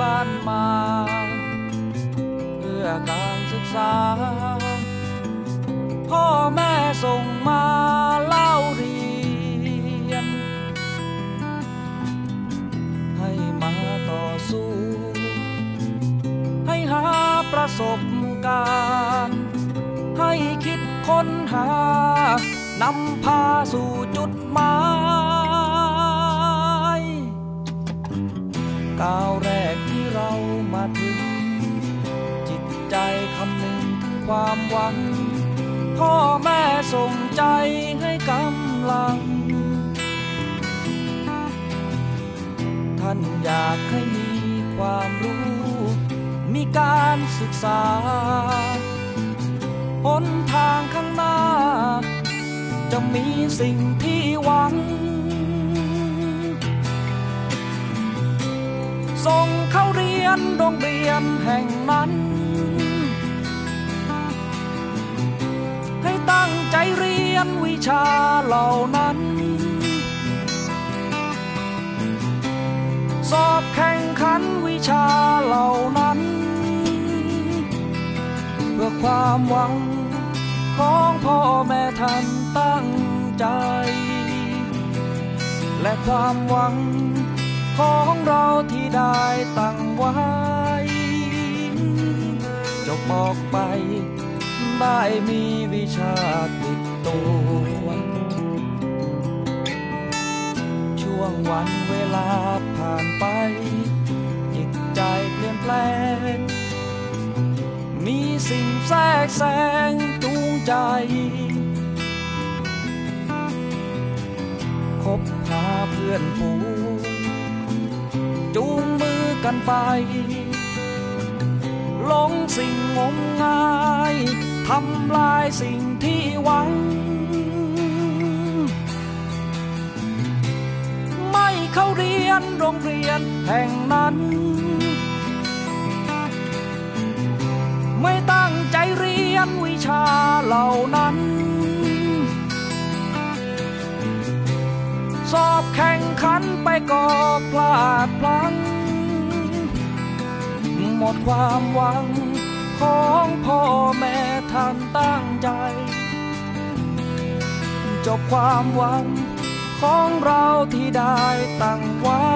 บ้านมา เพื่อการศึกษา พ่อแม่ส่งมาเล่าเรียน ให้มาต่อสู้ ให้หาประสบการณ์ ให้คิดค้นหานำพาสู่จุดหมายก้าวแรก ความหวัง พ่อแม่ส่งใจให้กำลัง ท่านอยากให้มีความรู้ มีการศึกษาหนทางข้างหน้า จะมีสิ่งที่หวังส่งเข้าเรียนโรงเรียนแห่งนั้น ยนวิชาเหล่านั้น สอบแข่งขันวิชาเหล่านั้น เพื่อความหวังของพ่อแม่ท่านตั้งใจ และความหวังของเราที่ได้ตั้งไว้จะบออกไปได้มีวิ เวลาผ่านไป จิตใจเปลี่ยนแปลง มีสิ่งแทรกแซงจูงใจ คบหาเพื่อนฝูงจูงมือกันไปหลงสิ่งงมงาย ทำลายสิ่งที่หวัง เรียนโรงเรียนแห่งนั้น ไม่ตั้งใจเรียนวิชาเหล่านั้น สอบแข่งขันไปก็พลาดพลั้ง หมดความหวังของพ่อแม่ท่านตั้งใจ จบความหวังของเราที่ได้ตั้งไว้